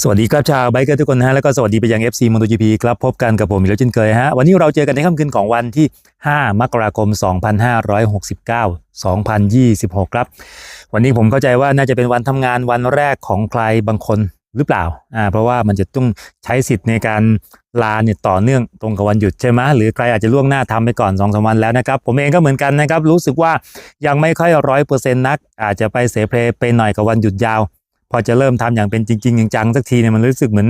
สวัสดีครับชาวไบเกอร์ทุกคนฮะแล้วก็สวัสดีไปยัง FC MotoGP ครับพบกันกับผมอีกแล้วเช่นเคยฮะวันนี้เราเจอกันในค่ำคืนของวันที่ 5 มกราคม 2569 2026 ครับ วันนี้ผมเข้าใจว่าน่าจะเป็นวันทำงานวันแรกของใครบางคนหรือเปล่าอ่าเพราะว่ามันจะต้องใช้สิทธิ์ในการลาเนี่ยต่อเนื่องตรงกับวันหยุดใช่ไหมหรือใครอาจจะล่วงหน้าทำไปก่อน2อสวันแล้วนะครับ ผมเองก็เหมือนกันนะครับ รู้สึกว่ายังไม่ค่อยร้อยเปอร์เซ็นต์นัก อาจจะไปเสเพลไปหน่อยกับวันหยุดยาว พอจะเริ่มทำอย่างเป็นจริงๆจังๆสักทีเนี่ยมันรู้สึกเหมือน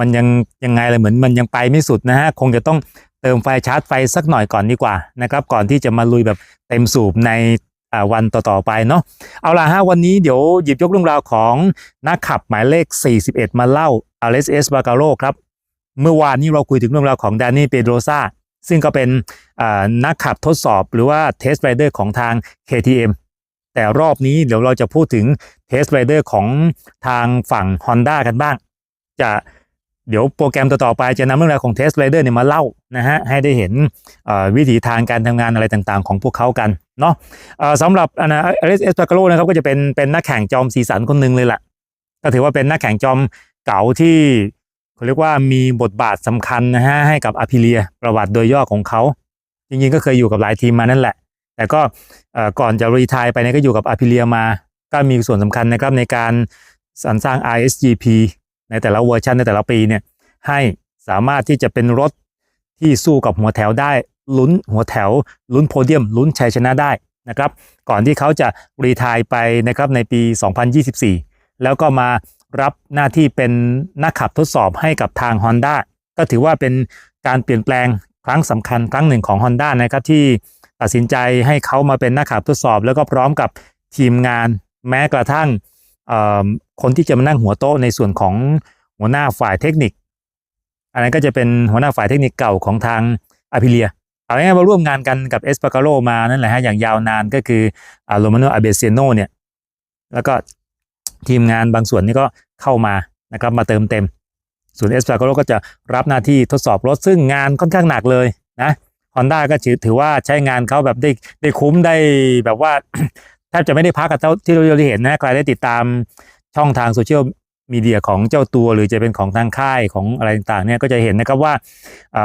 มันยังยังไงเลยเหมือนมันยังไปไม่สุดนะฮะคงจะต้องเติมไฟชาร์จไฟสักหน่อยก่อนดีกว่านะครับก่อนที่จะมาลุยแบบเต็มสูบในวันต่อๆไปเนาะเอาล่ะฮะวันนี้เดี๋ยวหยิบยกเรื่องราวของนักขับหมายเลข 41 มาเล่าอเลสเอสบาการโ o ครับ เมื่อวานนี้เราคุยถึงเรื่องราวของดนนี่เปโดรซาซึ่งก็เป็นนักขับทดสอบหรือว่าเทสไรเดอร์ของทาง KTM แต่รอบนี้เดี๋ยวเราจะพูดถึงเทสไรเดอร์ของทางฝั่ง Honda กันบ้าง จะเดี๋ยวโปรแกรมต่อๆไปจะนำเรื่องราวของเทสไรเดอร์เนี่ยมาเล่านะฮะให้ได้เห็นวิถีทางการทำงานอะไรต่างๆ ของพวกเขากันเนาะสำหรับอนาอเลสเอสปาโกโลนะครับก็จะเป็นเป็นนักแข่งจอมสีสันคนหนึ่งเลยล่ะก็ถือว่าเป็นนักแข่งจอมเก่าที่เขาเรียกว่ามีบทบาทสำคัญนะฮะให้กับอาพิเลียประวัติโดยย่อของเขา จริงๆก็เคยอยู่กับหลายทีมมานั่นแหละ แต่ก็ก่อนจะรีทายไปเนี่ยก็อยู่กับอาพิเลียมา ก็มีส่วนสำคัญนะครับในการสรรสร้าง ISGP ในแต่ละเวอร์ชันในแต่ละปีเนี่ยให้สามารถที่จะเป็นรถที่สู้กับหัวแถวได้ลุ้นหัวแถว ลุ้นโพเดียม ลุ้นชัยชนะได้นะครับก่อนที่เขาจะรีทายไปนะครับในปี 2024 แล้วก็มารับหน้าที่เป็นนักขับทดสอบให้กับทาง Honda ก็ถือว่าเป็นการเปลี่ยนแปลงครั้งสำคัญครั้งหนึ่งของ Honda นะครับที่ ตัดสินใจให้เขามาเป็นนักขับทดสอบ แล้วก็พร้อมกับทีมงาน แม้กระทั่งคนที่จะมานั่งหัวโต๊ะในส่วนของหัวหน้าฝ่ายเทคนิค อันนั้นก็จะเป็นหัวหน้าฝ่ายเทคนิคเก่าของทางอาพิเลียเอาง่ายๆมาร่วมงานกันกับเอสปาการโ o มานั่นแหละฮะอย่างยาวนานก็คือโรมาโนอาเบเซโนเนี่ยแล้วก็ทีมงานบางส่วนนี่ก็เข้ามานะครับมาเติมเต็ม ส่วนเอสปาการโ o ก็จะรับหน้าที่ทดสอบรถซึ่งงานค่อนข้างหนักเลยนะ ฮอนด้าก็ถือถือว่าใช้งานเขาแบบได้ได้คุ้มได้แบบว่าแทบจะไม่ได้พักกับเท่าที่เราได้เห็นนะใครได้ติดตามช่องทางโซเชียลมีเดียของเจ้าตัวหรือจะเป็นของทางค่ายของอะไรต่างๆเนี่ยก็จะเห็นนะครับว่า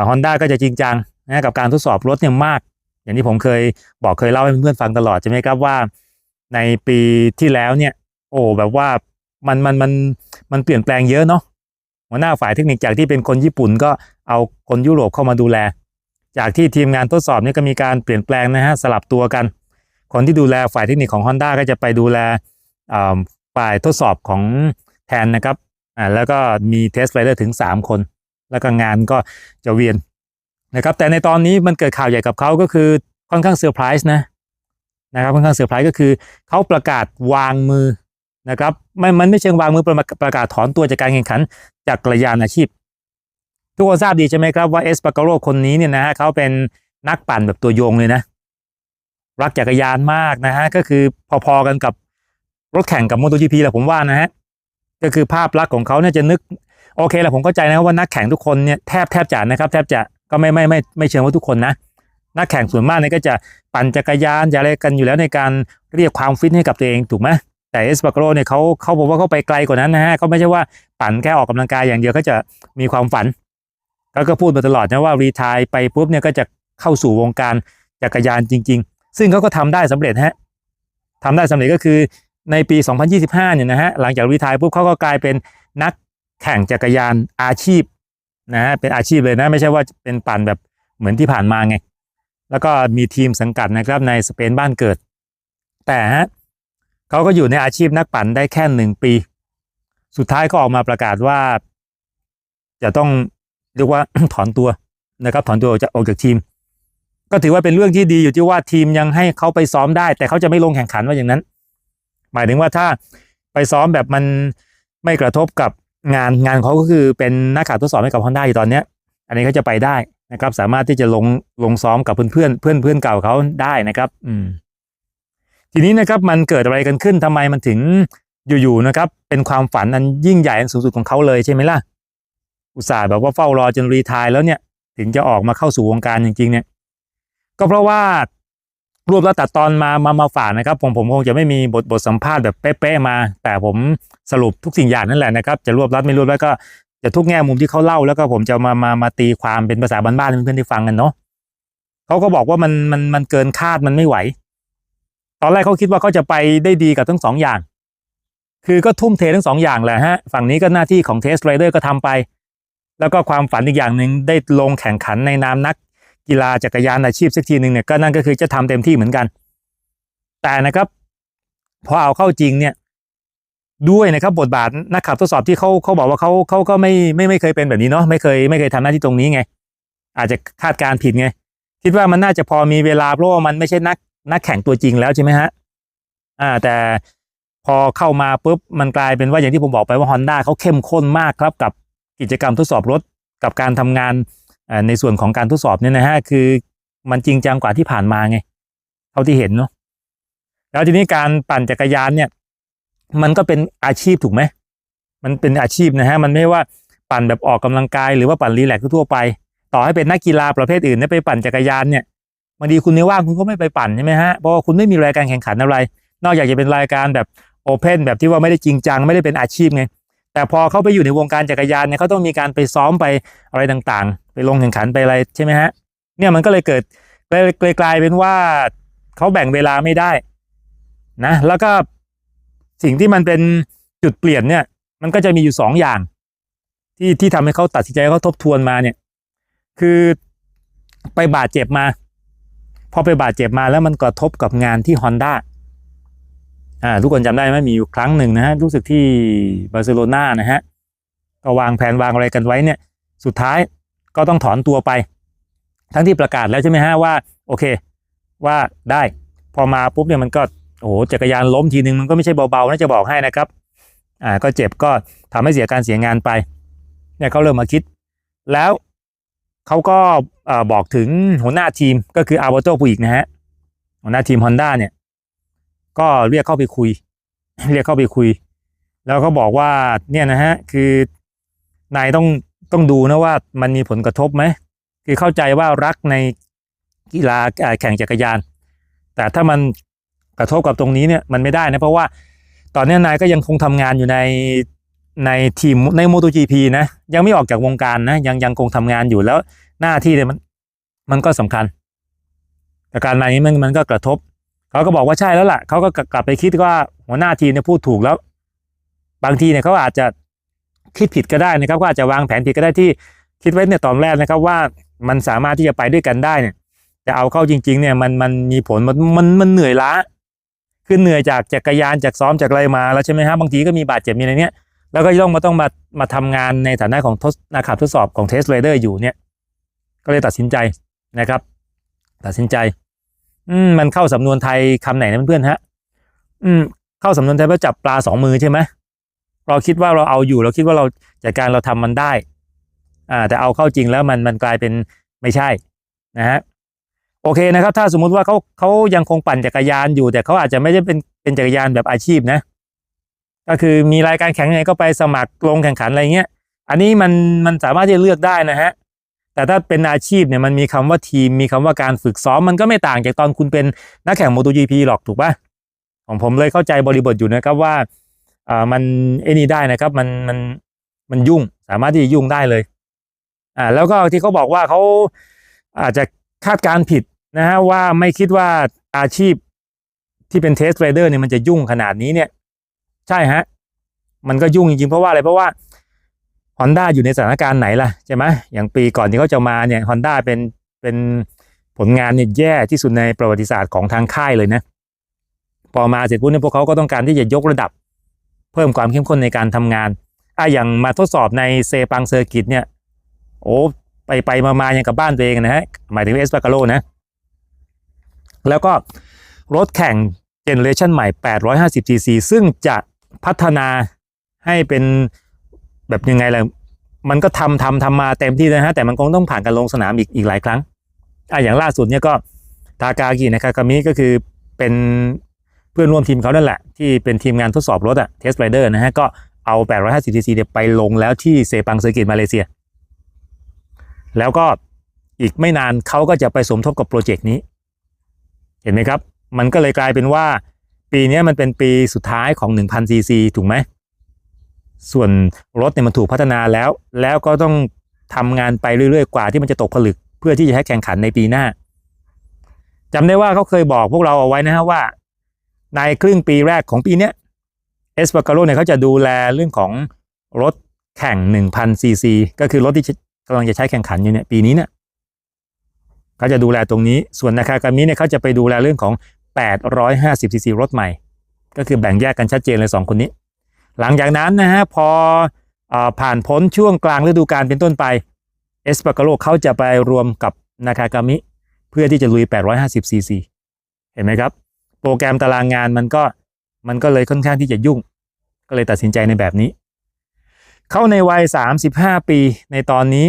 ฮอนด้าก็จะจริงจังนะกับการทดสอบรถเนี่ยมาก อย่างที่ผมเคยบอกเคยเล่าให้เพื่อนๆฟังตลอดใช่ไหมครับว่า ในปีที่แล้วเนี่ย โอ้แบบว่ามันมันมันมันเปลี่ยนแปลงเยอะเนาะหัวหน้าฝ่ายเทคนิคจากที่เป็นคนญี่ปุ่นก็เอาคนยุโรปเข้ามาดูแล จากที่ทีมงานทดสอบนี่ก็มีการเปลี่ยนแปลงนะฮะสลับตัวกัน คนที่ดูแลฝ่ายเทคนิคของ Honda ก็จะไปดูแลฝ่ายทดสอบของแทนนะครับอ่าแล้วก็มีเทสไรเดอร์ถึง 3 คน แล้วก็งานก็จะเวียนนะครับแต่ในตอนนี้มันเกิดข่าวใหญ่กับเขาก็คือค่อนข้างเซอร์ไพรส์นะนะครับค่อนข้างเซอร์ไพรส์ก็คือเขาประกาศวางมือนะครับไม่มันไม่เชิงวางมือประประกาศถอนตัวจากการแข่งขันจากกระยานอาชีพ ทุกคนทราบดีใช่ไหมครับว่าเอสปาการโ o คนนี้เนี่ยนะฮะเขาเป็นนักปั่นแบบตัวยงเลยนะ รักจักรยานมากนะฮะก็คือพอๆกันกับรถแข่งกับ MotoGP แหละผมว่านะฮะก็คือภาพลักษณ์ของเขาเนี่ยจะนึกโอเคแหละผมเข้าใจนะครับว่านักแข่งทุกคนเนี่ยแทบแทบจะนะครับ แทบจะก็ไม่ไม่ไม่ไม่เชิงว่าทุกคนนะนักแข่งส่วนมากเนี่ยก็จะปั่นจักรยานจะอะไรกันอยู่แล้วในการเรียกความฟิตให้กับตัวเองถูกไหมแต่เอสปาโกโรเนี่ยเขาเขาบอกว่าเขาไปไกลกว่านั้นนะฮะเขาไม่ใช่ว่าปั่นแค่ออกกำลังกายอย่างเดียวเขาจะมีความฝัน แล้วก็พูดมาตลอดนะว่ารีทายไปปุ๊บเนี่ยก็จะเข้าสู่วงการจักรยานจริง ๆ ซึ่งเขาก็ทำได้สำเร็จฮะทำได้สำเร็จก็คือในปี 2025 เนี่ยนะฮะหลังจากรีทายปุ๊บเขาก็กลายเป็นนักแข่งจักรยานอาชีพนะฮะเป็นอาชีพเลยนะไม่ใช่ว่าเป็นปั่นแบบเหมือนที่ผ่านมาไง แล้วก็มีทีมสังกัดนะครับในสเปนบ้านเกิด แต่ฮะเขาก็อยู่ในอาชีพนักปั่นได้แค่หนึ่งปี สุดท้ายก็ออกมาประกาศว่า จะต้อง เรียกว่าถอนตัวนะครับถอนตัวออกจากออกจากทีม ก็ถือว่าเป็นเรื่องที่ดีอยู่ที่ว่าทีมยังให้เขาไปซ้อมได้ แต่เขาจะไม่ลงแข่งขันว่าอย่างนั้น หมายถึงว่าถ้าไปซ้อมแบบมันไม่กระทบกับงานงานเขาก็คือเป็นนักข่าวทดสอบให้กับฮอนด้าอยู่ตอนเนี้ย อันนี้เขาจะไปได้นะครับ สามารถที่จะลงลงซ้อมกับเพื่อนเพื่อนเพื่อนเพื่อนเก่าเขาได้นะครับ อืม ทีนี้นะครับมันเกิดอะไรกันขึ้นทำไมมันถึงอยู่ๆนะครับ เป็นความฝันอันยิ่งใหญ่อันสูงสุดของเขาเลยใช่ไหมล่ะ อุตส่าห์แบบว่าเฝ้ารอจนรีทายแล้วเนี่ย ถึงจะออกมาเข้าสู่วงการจริง ๆ เนี่ย ก็เพราะว่ารวบแล้วตัดตอนมามามาฝากนะครับ ผมผมคงจะไม่มีบทบทสัมภาษณ์แบบเป๊ะๆมา แต่ผมสรุปทุกสิ่งอย่างนั่นแหละนะครับ จะรวบรัดไม่รวบแล้วก็จะทุกแง่มุมที่เขาเล่าแล้วก็ผมจะมามามาตีความเป็นภาษาบ้านๆให้เพื่อนๆได้ฟังกันเนาะเขาก็บอกว่ามันมันมันเกินคาดมันไม่ไหว ตอนแรกเขาคิดว่าเขาจะไปได้ดีกับทั้งสองอย่าง คือก็ทุ่มเททั้งสองอย่างแหละฮะ ฝั่งนี้ก็หน้าที่ของเทสไรเดอร์ก็ทำไป แล้วก็ความฝันอีกอย่างหนึ่งได้ลงแข่งขันในนามนักกีฬาจักรยานอาชีพสักทีหนึ่งเนี่ยก็นั่นก็คือจะทำเต็มที่เหมือนกัน แต่นะครับพอเอาเข้าจริงเนี่ยด้วยนะครับบทบาทนักขับทดสอบที่เขาเขาบอกว่าเขาเขาก็ไม่ไม่ไม่เคยเป็นแบบนี้เนาะไม่เคยไม่เคยทำหน้าที่ตรงนี้ไง อาจจะคาดการณ์ผิดไง คิดว่ามันน่าจะพอมีเวลาเพราะว่ามันไม่ใช่นักนักแข่งตัวจริงแล้วใช่ไหมฮะอ่า แต่พอเข้ามาปุ๊บมันกลายเป็นว่าอย่างที่ผมบอกไปว่า Honda เขาเข้มข้นมากครับกับ กิจกรรมทดสอบรถกับการทำงานในส่วนของการทดสอบเนี่ยนะฮะคือมันจริงจังกว่าที่ผ่านมาไงเท่าที่เห็นเนาะแล้วทีนี้การปั่นจักรยานเนี่ย มันก็เป็นอาชีพถูกไหมมันเป็นอาชีพนะฮะมันไม่ว่าปั่นแบบออกกำลังกายหรือว่าปั่นรีแลกซ์ทั่วไป ต่อให้เป็นนักกีฬาประเภทอื่นเนี่ยไปปั่นจักรยานเนี่ยบางทีคุณไม่ว่างคุณก็ไม่ไปปั่นใช่ไหมฮะเพราะว่าคุณไม่มีรายการแข่งขันอะไร นอกจากจะเป็นรายการแบบโอเพนแบบที่ว่าไม่ได้จริงจังไม่ได้เป็นอาชีพไง แต่พอเขาไปอยู่ในวงการจักรยานเนี่ยเขาต้องมีการไปซ้อมไปอะไรต่างๆ ไปลงแข่งขันไปอะไรใช่ไหมฮะเนี่ยมันก็เลยเกิดเลยกลายเป็นว่าเขาแบ่งเวลาไม่ได้นะแล้วก็สิ่งที่มันเป็นจุดเปลี่ยนเนี่ย มันก็จะมีอยู่สองอย่าง ที่ที่ทำให้เขาตัดสินใจเขาทบทวนมาเนี่ย คือไปบาดเจ็บมา พอไปบาดเจ็บมาแล้วมันกระทบกับงานที่ Honda อ่า ทุกคนจำได้ไหมมีอยู่ครั้งหนึ่งนะฮะรู้สึกที่บาร์เซโลนานะฮะก็วางแผนวางอะไรกันไว้เนี่ย สุดท้ายก็ต้องถอนตัวไป ทั้งที่ประกาศแล้วใช่ไหมฮะว่า โอเค ว่าได้พอมาปุ๊บเนี่ยมันก็โอ้โหจักรยานล้มทีนึงมันก็ไม่ใช่เบาๆนะจะบอกให้นะครับอ่าก็เจ็บก็ทำให้เสียการเสียงานไปเนี่ยเขาเริ่มมาคิด แล้วเขาก็บอกถึงหัวหน้าทีมก็คืออาร์โบโตผู้อีกนะฮะหัวหน้าทีม Honda เนี่ย ก็เรียกเข้าไปคุย เรียกเข้าไปคุย แล้วเขาบอกว่าเนี่ยนะฮะคือนายต้องต้องดูนะว่ามันมีผลกระทบไหมคือเข้าใจว่ารักในกีฬาแข่งจักรยาน แต่ถ้ามันกระทบกับตรงนี้เนี่ยมันไม่ได้นะเพราะว่าตอนนี้นายก็ยังคงทำงานอยู่ในในทีมใน MotoGP นะยังไม่ออกจากวงการนะยังยังคงทำงานอยู่แล้วหน้าที่เนี่ยมันมันก็สำคัญแต่การมานี้มันมันก็กระทบ เขาก็บอกว่าใช่แล้วล่ะเขาก็กลับไปคิดว่าหัวหน้าทีมเนี่ยพูดถูกแล้ว บางทีเนี่ยเขาอาจจะคิดผิดก็ได้นะครับก็อาจจะวางแผนผิดก็ได้ที่คิดไว้เนี่ยตอนแรกนะครับว่ามันสามารถที่จะไปด้วยกันได้เนี่ยจะเอาเข้าจริง ๆ เนี่ยมันมันมีผลมันมันมันเหนื่อยล้าคือเหนื่อยจากจักรยานจากซ้อมจากอะไรมาแล้วใช่ไหมฮะบางทีก็มีบาดเจ็บมีอะไรเนี้ยแล้วก็ต้องมาต้องมามาทำงานในฐานะของทศนักขับทดสอบของเทสไรเดอร์อยู่เนี่ย ก็เลยตัดสินใจนะครับ ตัดสินใจ อืมมันเข้าสำนวนไทยคำไหนนะเพื่อนๆฮะ อืม เข้าสำนวนไทยว่าจับปลาสองมือใช่ไหมเราคิดว่าเราเอาอยู่ เราคิดว่าเราจัดการเราทำมันได้ อ่า แต่เอาเข้าจริงแล้วมันมันกลายเป็นไม่ใช่นะฮะโอเคนะครับ ถ้าสมมุติว่าเขาเขายังคงปั่นจักรยานอยู่ แต่เขาอาจจะไม่ได้เป็นเป็นจักรยานแบบอาชีพนะ ก็คือมีรายการแข่งยังไงก็ไปสมัครลงแข่งขันอะไรเงี้ยอันนี้มันมันสามารถที่จะเลือกได้นะฮะ แต่ถ้าเป็นอาชีพเนี่ยมันมีคำว่าทีมมีคำว่าการฝึกซ้อมมันก็ไม่ต่างจากตอนคุณเป็นนักแข่ง MotoGP หรอกถูกปะของผมเลยเข้าใจบริบทอยู่นะครับว่าอ่ามันไอ้นี่ได้นะครับมันมันมันยุ่งสามารถที่จะยุ่งได้เลยอ่าแล้วก็ที่เขาบอกว่าเขาอาจจะคาดการผิดนะฮะว่าไม่คิดว่าอาชีพที่เป็นเทสไรเดอร์เนี่ยมันจะยุ่งขนาดนี้เนี่ย ใช่ฮะ มันก็ยุ่งจริงๆเพราะว่าอะไรเพราะว่า Honda อยู่ในสถานการณ์ไหนล่ะใช่ไหมอย่างปีก่อนที่เขาจะมาเนี่ย Honda เป็นเป็นผลงานเนี่ยแย่ที่สุดในประวัติศาสตร์ของทางค่ายเลยนะพอมาเสร็จปุ๊บเนี่ยพวกเขาก็ต้องการที่จะยกระดับ เพิ่มความเข้มข้นในการทำงานอะอย่างมาทดสอบในเซปังเซอร์กิตเนี่ยโอ้ไปไปมามาอย่างกับบ้านตัวเองนะฮะหมายถึงเอสปาคาโลนะ แล้วก็รถแข่งเจเนเรชันใหม่ 850 cc ซึ่งจะพัฒนาให้เป็น แบบยังไงล่ะมันก็ทำทำทำมาเต็มที่นะฮะแต่มันคงต้องผ่านการลงสนามอีกอีกหลายครั้งอะอย่างล่าสุดเนี่ยก็ทากากินะคากามิก็คือเป็นเพื่อนร่วมทีมเขานั่นแหละ ที่เป็นทีมงานทดสอบรถอะเทสไรเดอร์นะฮะก็เอา 850 cc เนี่ยไปลงแล้วที่เซปังเซอร์กิตมาเลเซีย แล้วก็อีกไม่นานเขาก็จะไปสมทบกับโปรเจกต์นี้ เห็นไหมครับ มันก็เลยกลายเป็นว่า ปีนี้มันเป็นปีสุดท้ายของ 1,000ซีซีถูกไหม ส่วนรถเนี่ยมันถูกพัฒนาแล้ว แล้วก็ต้องทำงานไปเรื่อยๆ กว่าที่มันจะตกผลึก เพื่อที่จะให้แข่งขันในปีหน้าจำได้ว่าเขาเคยบอกพวกเราเอาไว้นะฮะว่า ในครึ่งปีแรกของปีเนี้ยเอสปาร์โกโเนี่ยเขาจะดูแลเรื่องของรถแข่ง1,000ซีซีก็คือรถที่กำลังจะใช้แข่งขันอยู่เนี่ยปีนี้เนี่ยเขาจะดูแลตรงนี้ ส่วนนาคากามิเนี่ยเขาจะไปดูแลเรื่องของ850ซีซีรถใหม่ ก็คือแบ่งแยกกันชัดเจนเลย 2 คนนี้ หลังจากนั้นนะฮะพอออผ่านพ้นช่วงกลางฤดูกาลเป็นต้นไปเอสปาร์โกโเขาจะไปรวมกับนาคากามิ เพื่อที่จะลุย 850 ซีซี เห็นไหมครับ โปรแกรมตารางงานมันก็มันก็เลยค่อนข้างที่จะยุ่ง ก็เลยตัดสินใจในแบบนี้ เข้าในวัย 35 ปีในตอนนี้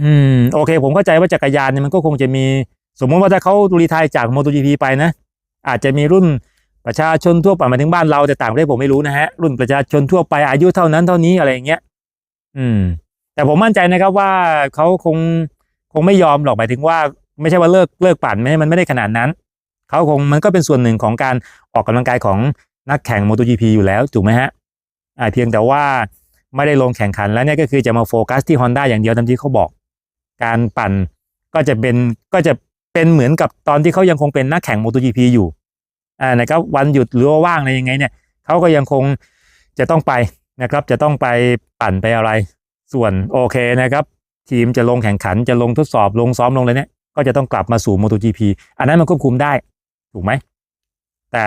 อืม โอเค ผมเข้าใจว่าจักรยานเนี่ยมันก็คงจะมี สมมติว่าถ้าเขารีไทายจาก MotoGP ไปนะ อาจจะมีรุ่น ประชาชนทั่วไปมาถึงบ้านเราแต่ต่างประเทศผมไม่รู้นะฮะรุ่นประชาชนทั่วไปอายุเท่านั้นเท่านี้อะไรอย่างเงี้ยอืม แต่ผมมั่นใจนะครับว่าเขาคงคงไม่ยอมหรอกหมายถึงว่า ไม่ใช่ว่าเลิกเลิกปั่นไม่มันไม่ได้ขนาดนั้นเขาคงมันก็เป็นส่วนหนึ่งของการออกกำลังกายของนักแข่ง MotoGP อยู่แล้วถูกไหมฮะอ่าเพียงแต่ว่าไม่ได้ลงแข่งขันแล้วเนี่ยก็คือจะมาโฟกัสที่ Honda อย่างเดียวตามที่เขาบอก การปั่นก็จะเป็นก็จะเป็นเหมือนกับตอนที่เขายังคงเป็นนักแข่ง MotoGP อยู่ อ่านะครับวันหยุดหรือว่าว่างอะไรยังไงเนี่ยเขาก็ยังคงจะต้องไปนะครับ จะต้องไปปั่นไปอะไร ส่วนโอเคนะครับ ทีมจะลงแข่งขันจะลงทดสอบลงซ้อมลงอะไรเนี่ย ก็จะต้องกลับมาสู่ MotoGP อันนั้นมันควบคุมได้ถูกไหม แต่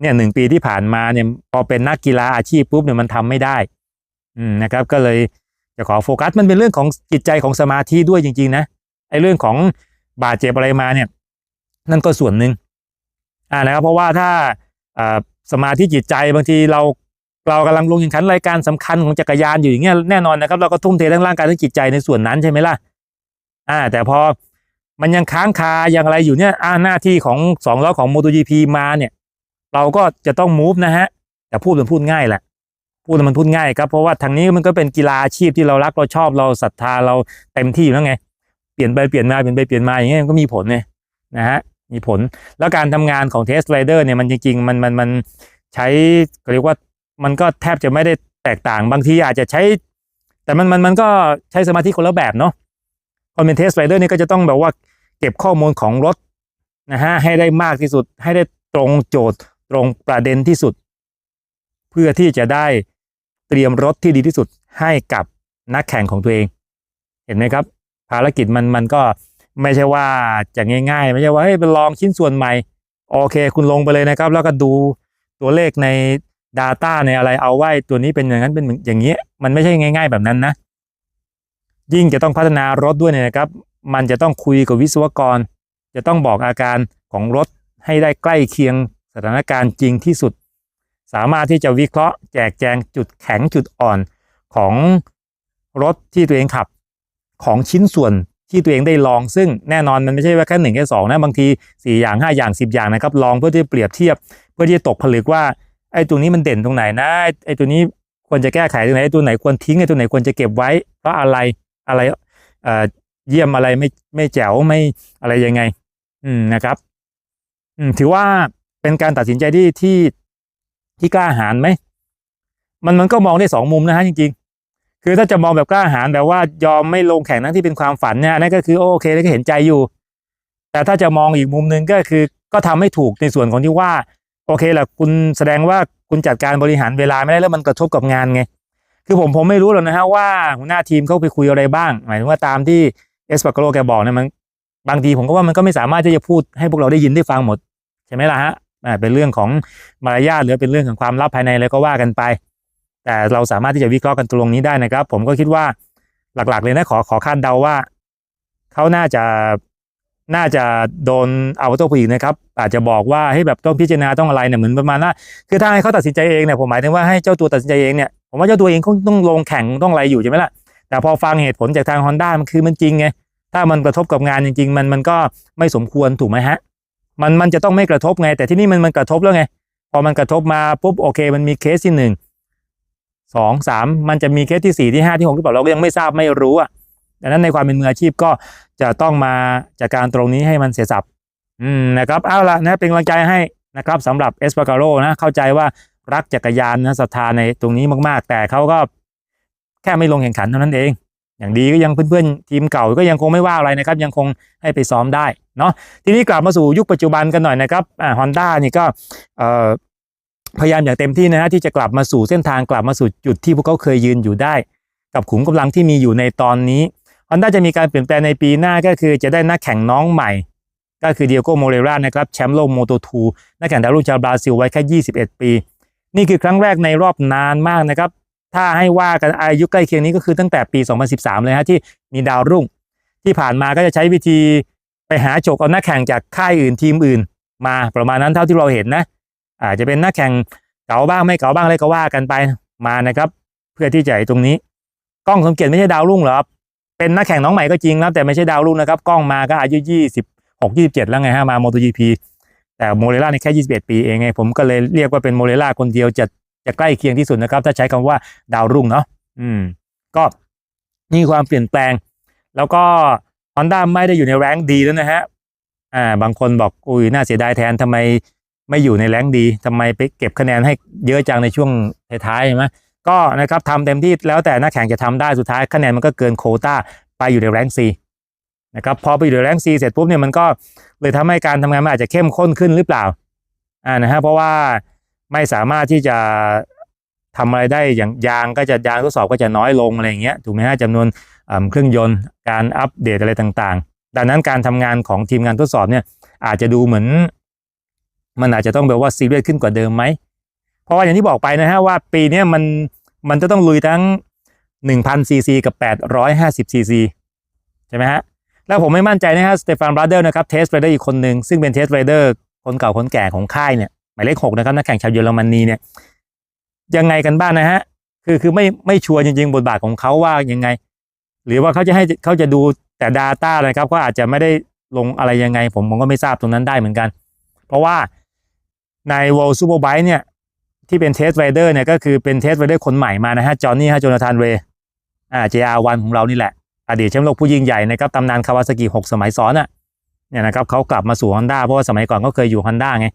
เนี่ยหนึ่งปีที่ผ่านมาเนี่ยพอเป็นนักกีฬาอาชีพปุ๊บเนี่ยมันทำไม่ได้อืมนะครับ ก็เลยจะขอโฟกัสมันเป็นเรื่องของจิตใจของสมาธิด้วยจริง ๆ นะไอ้เรื่องของบาดเจ็บอะไรมาเนี่ย นั่นก็ส่วนหนึ่ง อ่านะครับเพราะว่าถ้าสมาธิจิตใจบางทีเราเรากำลังลงแข่งขันรายการสำคัญของจักรยานอยู่อย่างเงี้ยแน่นอนนะครับเราก็ทุ่มเททั้งร่างกายทั้งจิตใจในส่วนนั้นใช่ไหมล่ะอ่า แต่พอมันยังค้างคาอย่างไรอยู่เนี่ยอ่าหน้าที่ของสองล้อของ MotoGP มาเนี่ย เราก็จะต้อง move นะฮะแต่พูดมันพูดง่ายแหละพูดมันพูดง่ายครับเพราะว่าทางนี้มันก็เป็นกีฬาอาชีพที่เรารักเราชอบเราศรัทธาเราเต็มที่อยู่แล้วไง เปลี่ยนไปเปลี่ยนมาเปลี่ยนไปเปลี่ยนมาอย่างเงี้ยก็มีผลเนี่ยนะฮะ มีผล แล้วการทำงานของเทสไรเดอร์เนี่ยมันจริงๆ มันมันมันใช้เรียกว่ามันก็แทบจะไม่ได้แตกต่างบางทีอาจจะใช้ แต่มันมันมันก็ใช้สมาธิคนละแบบเนาะคนเป็นเทสไรเดอร์นี่ก็จะต้องแบบว่าเก็บข้อมูลของรถนะฮะให้ได้มากที่สุดให้ได้ตรงโจทย์ตรงประเด็นที่สุด เพื่อที่จะได้เตรียมรถที่ดีที่สุดให้กับนักแข่งของตัวเอง เห็นไหมครับ ภารกิจมันมันก็ ไม่ใช่ว่าจะง่ายๆ ไม่ใช่ว่าเฮ้ยไปลองชิ้นส่วนใหม่ โอเค คุณลงไปเลยนะครับ แล้วก็ดูตัวเลขใน Data ในอะไรเอาไว้ตัวนี้เป็นอย่างนั้นเป็นอย่างนี้ มันไม่ใช่ง่าย ๆ แบบนั้นนะ ยิ่งจะต้องพัฒนารถด้วยเนี่ยนะครับ มันจะต้องคุยกับวิศวกร จะต้องบอกอาการของรถให้ได้ใกล้เคียงสถานการณ์จริงที่สุด สามารถที่จะวิเคราะห์แจกแจงจุดแข็งจุดอ่อนของรถที่ตัวเองขับของชิ้นส่วน ที่ตัวเองได้ลองซึ่งแน่นอนมันไม่ใช่ว่าแค่หนึ่งแค่สองนะบางทีสี่อย่างห้าอย่างสิบอย่างนะครับลองเพื่อที่จะเปรียบเทียบ เพื่อที่จะตกผลึกว่าไอ้ตัวนี้มันเด่นตรงไหนนะไอ้ไอ้ตัวนี้ควรจะแก้ไขตรงไหนไอ้ตัวไหนควรทิ้งไอ้ตัวไหนควรจะเก็บไว้เพราะอะไรอะไรเอ่อเยี่ยมอะไรไม่ไม่แจ๋วไม่อะไรยังไง อืมนะครับอืมถือว่าเป็นการตัดสินใจที่ที่ที่กล้าหาญไหมมันมันก็มองได้สองมุมนะฮะจริงๆ คือถ้าจะมองแบบกล้าหาญแบบว่ายอมไม่ลงแข่งนั้นที่เป็นความฝันเนี่ยนั่นก็คือโอเคแล้วก็เห็นใจอยู่ แต่ถ้าจะมองอีกมุมหนึ่งก็คือก็ทำให้ถูกในส่วนของที่ว่า โอเคแหละคุณแสดงว่าคุณจัดการบริหารเวลาไม่ได้แล้วมันกระทบกับงานไงคือผมผมไม่รู้หรอกนะฮะว่าหัวหน้าทีมเขาไปคุยอะไรบ้าง หมายถึงว่าตามที่เอสปาโกโลแกบอกเนี่ยมันบางทีผมก็ว่ามันก็ไม่สามารถที่จะพูดให้พวกเราได้ยินได้ฟังหมด ใช่ไหมล่ะฮะเป็นเรื่องของมารยาทหรือเป็นเรื่องของความลับภายในอะไรก็ว่ากันไป แต่เราสามารถที่จะวิเคราะห์กันตรงนี้ได้นะครับ ผมก็คิดว่าหลักๆ เลยนะขอขอคาดเดาว่าเขาน่าจะน่าจะโดนเอาตัวผู้หญิงนะครับ อาจจะบอกว่าให้แบบต้องพิจารณาต้องอะไรเนี่ยเหมือนประมาณว่าคือถ้าให้เขาตัดสินใจเองเนี่ยผมหมายถึงว่าให้เจ้าตัวตัดสินใจเองเนี่ยผมว่าเจ้าตัวเองคงต้องลงแข่งต้องอะไรอยู่ใช่ไหมล่ะแต่พอฟังเหตุผลจากทาง Honda มันคือมันจริงไงถ้ามันกระทบกับงานจริง ๆ มันมันก็ไม่สมควรถูกไหมฮะมันมันจะต้องไม่กระทบไง แต่ที่นี่มันมันกระทบแล้วไง พอมันกระทบมาปุ๊บโอเค มันมีเคสที่หนึ่ง สองสามมันจะมีเคสที่สี่ที่ห้าที่หกหรือเปล่าเราก็ยังไม่ทราบไม่รู้อะดังนั้นในความเป็นมืออาชีพก็จะต้องมาจากการตรงนี้ให้มันเสียสับอืมนะครับเอาละนะเป็นกำลังใจให้นะครับสำหรับเอสปาการโรนะเข้าใจว่ารักจักรยานนะศรัทธาในตรงนี้มาก ๆ แต่เขาก็แค่ไม่ลงแข่งขันเท่านั้นเอง อย่างดีก็ยังเพื่อนๆทีมเก่าก็ยังคงไม่ว่าอะไรนะครับ ยังคงให้ไปซ้อมได้เนาะทีนี้กลับมาสู่ยุคปัจจุบันกันหน่อยนะครับอ่าฮอนด้านี่ก็เอ่อ พยายามอย่างเต็มที่นะฮะที่จะกลับมาสู่เส้นทางกลับมาสู่จุดที่พวกเขาเคยยืนอยู่ได้ กับขุมกำลังที่มีอยู่ในตอนนี้ฮอนด้าจะมีการเปลี่ยนแปลงในปีหน้าก็คือจะได้นักแข่งน้องใหม่ ก็คือเดียโกโมเรรานะครับแชมป์โลกโมโตทูนักแข่งดาวรุ่งชาวบราซิลไว้แค่21 ปี นี่คือครั้งแรกในรอบนานมากนะครับ ถ้าให้ว่ากันอายุใกล้เคียงนี้ก็คือตั้งแต่ปี 2013 เลยฮะที่มีดาวรุ่ง ที่ผ่านมาก็จะใช้วิธีไปหาโจกเอานักแข่งจากค่ายอื่นทีมอื่น มาประมาณนั้นเท่าที่เราเห็นนะ อาจจะเป็นนักแข่งเก่าบ้างไม่เก่าบ้างอะไรก็ว่ากันไปมานะครับ เพื่อที่จะไอ้ตรงนี้ กล้องสมเกียรติไม่ใช่ดาวรุ่งหรอครับเป็นนักแข่งน้องใหม่ก็จริงครับแต่ไม่ใช่ดาวรุ่งนะครับ กล้องมาก็อายุ26 27 แล้วไงฮะมาโมโตจีพีแต่โมเรล่านี่แค่21 ปีเองไงผมก็เลยเรียกว่าเป็นโมเรล่าคนเดียวจะจะใกล้เคียงที่สุดนะครับ ถ้าใช้คำว่าดาวรุ่งเนาะอืม ก็นี่ความเปลี่ยนแปลง แล้วก็ Honda ไม่ได้อยู่ในแรงดีแล้วนะฮะอ่าบางคนบอกอุ้ยน่าเสียดายแทนทำไม ไม่อยู่ในแรงดีทำไมไปเก็บคะแนนให้เยอะจังในช่วงท้ายๆใช่ไหมก็นะครับทำเต็มที่แล้วแต่นักแข่งจะทำได้สุดท้ายคะแนนมันก็เกินโคต้าไปอยู่ในแรงค์ C นะครับพอไปอยู่ในแรงค์ C เสร็จปุ๊บเนี่ยมันก็เลยทำให้การทำงานมันอาจจะเข้มข้นขึ้นหรือเปล่าอ่านะฮะเพราะว่าไม่สามารถที่จะทำอะไรได้อย่างยางก็จะยางทดสอบก็จะน้อยลงอะไรอย่างเงี้ยถูกไหมฮะจำนวนเครื่องยนต์การอัปเดตอะไรต่างๆ ดังนั้นการทำงานของทีมงานทดสอบเนี่ยอาจจะดูเหมือน มันอาจจะต้องแบบว่าซีเรียสขึ้นกว่าเดิมไหม เพราะว่าอย่างที่บอกไปนะฮะว่าปีนี้มันมันจะต้องลุยทั้ง1,000ซีซีกับ 850ซีซีใช่ไหมฮะ แล้วผมไม่มั่นใจนะฮะสเตฟานบราเดอร์นะครับเทสไรเดอร์อีกคนหนึ่งซึ่งเป็นเทสไรเดอร์คนเก่าคนแก่ของค่ายเนี่ยหมายเลขหกนะครับนักแข่งชาวเยอรมนีเนี่ยยังไงกันบ้างนะฮะคือคือไม่ไม่ชัวร์จริง ๆ บทบาทของเขาว่ายังไง หรือว่าเขาจะให้เขาจะดูแต่ Data อะครับก็อาจจะไม่ได้ลงอะไรยังไง ผมผมก็ไม่ทราบตรงนั้นได้เหมือนกัน เพราะว่า ใน World Superbike เนี่ยที่เป็นเทสไรเดอร์เนี่ยก็คือเป็นเทสไรเดอร์คนใหม่มานะฮะจอห์นนี่ฮะโจนาธานเรย์อ่า JR1 ของเรานี่แหละ อดีตแชมป์โลกผู้ยิ่งใหญ่นะครับตำนานคาวาซากิ6สมัยซ้อนอะเนี่ยนะครับเขากลับมาสู่ Honda เพราะว่าสมัยก่อนเขาเคยอยู่ Honda ไง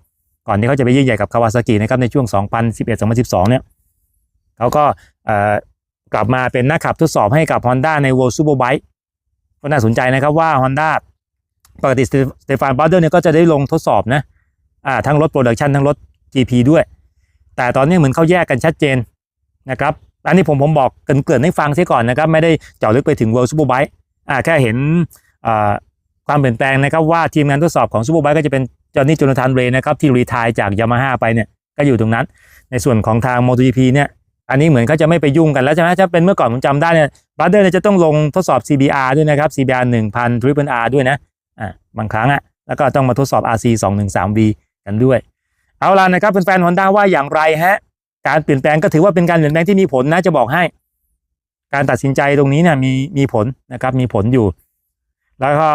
ก่อนที่เขาจะไปยิ่งใหญ่กับคาวาซากินะครับในช่วง 2011-2012 เนี่ยเขาก็เอ่อกลับมาเป็นนักขับทดสอบให้กับ Honda ใน World Superbike ก็น่าสนใจนะครับว่า Honda ปกติสเตฟานบาร์เดอร์เนี่ยก็จะได้ลงทดสอบนะ อ่าทั้งรถโปรดักชันทั้งรถ GP ด้วย แต่ตอนนี้เหมือนเขาแยกกันชัดเจนนะครับอันนี้ผมผมบอกเกินๆให้ฟังเสียก่อนนะครับ ไม่ได้เจาะลึกไปถึง World Superbike อ่าแค่เห็นอ่าความเปลี่ยนแปลงนะครับว่าทีมงานทดสอบของ Superbike ก็จะเป็นจอห์นนี่โจนาธานเรย์นะครับที่รีทายจากยามาฮ่าไปเนี่ยก็อยู่ตรงนั้น ในส่วนของทาง MotoGP เนี่ยอันนี้เหมือนเขาจะไม่ไปยุ่งกันแล้วใช่ไหมถ้าเป็นเมื่อก่อนผมจำได้เนี่ยบัตเดอร์เนี่ยจะต้องลงทดสอบ CBR ด้วยนะครับ CBR 1000 Triple R ด้วยนะอ่าบางครั้งอะแล้วก็ต้องมาทดสอบ RC 213V กันด้วย เอาล่ะนะครับเป็นแฟนฮอนด้าว่าอย่างไรฮะ การเปลี่ยนแปลงก็ถือว่าเป็นการเปลี่ยนแปลงที่มีผลนะจะบอกให้ การตัดสินใจตรงนี้เนี่ยมีมีผลนะครับมีผลอยู่ แล้วก็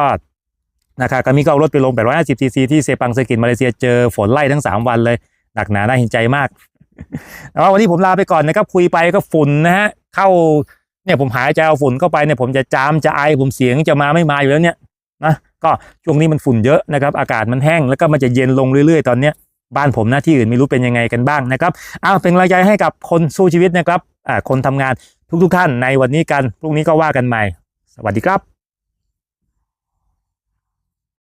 นะครับก็มีก็เอารถไปลง 850ซีซีที่เซปังเซกินมาเลเซียเจอฝนไล่ทั้ง 3 วันเลยหนักหนาน่าเห็นใจมากแต่ว่าวันนี้ผมลาไปก่อนนะครับคุยไปก็ฝุ่นนะฮะเข้าเนี่ยผมหายใจเอาฝุ่นเข้าไปเนี่ยผมจะจามจะไอผมเสียงจะมาไม่มาอยู่แล้วเนี่ยนะ ก็ช่วงนี้มันฝุ่นเยอะนะครับอากาศมันแห้งแล้วก็มันจะเย็นลงเรื่อยๆ ตอนเนี้ยบ้านผมหน้าที่อื่นไม่รู้เป็นยังไงกันบ้างนะครับอ้าวเป็นกำลังใจให้กับคนสู้ชีวิตนะครับอ่าคนทำงานทุกๆท่านในวันนี้กันพรุ่งนี้ก็ว่ากันใหม่ สวัสดีครับ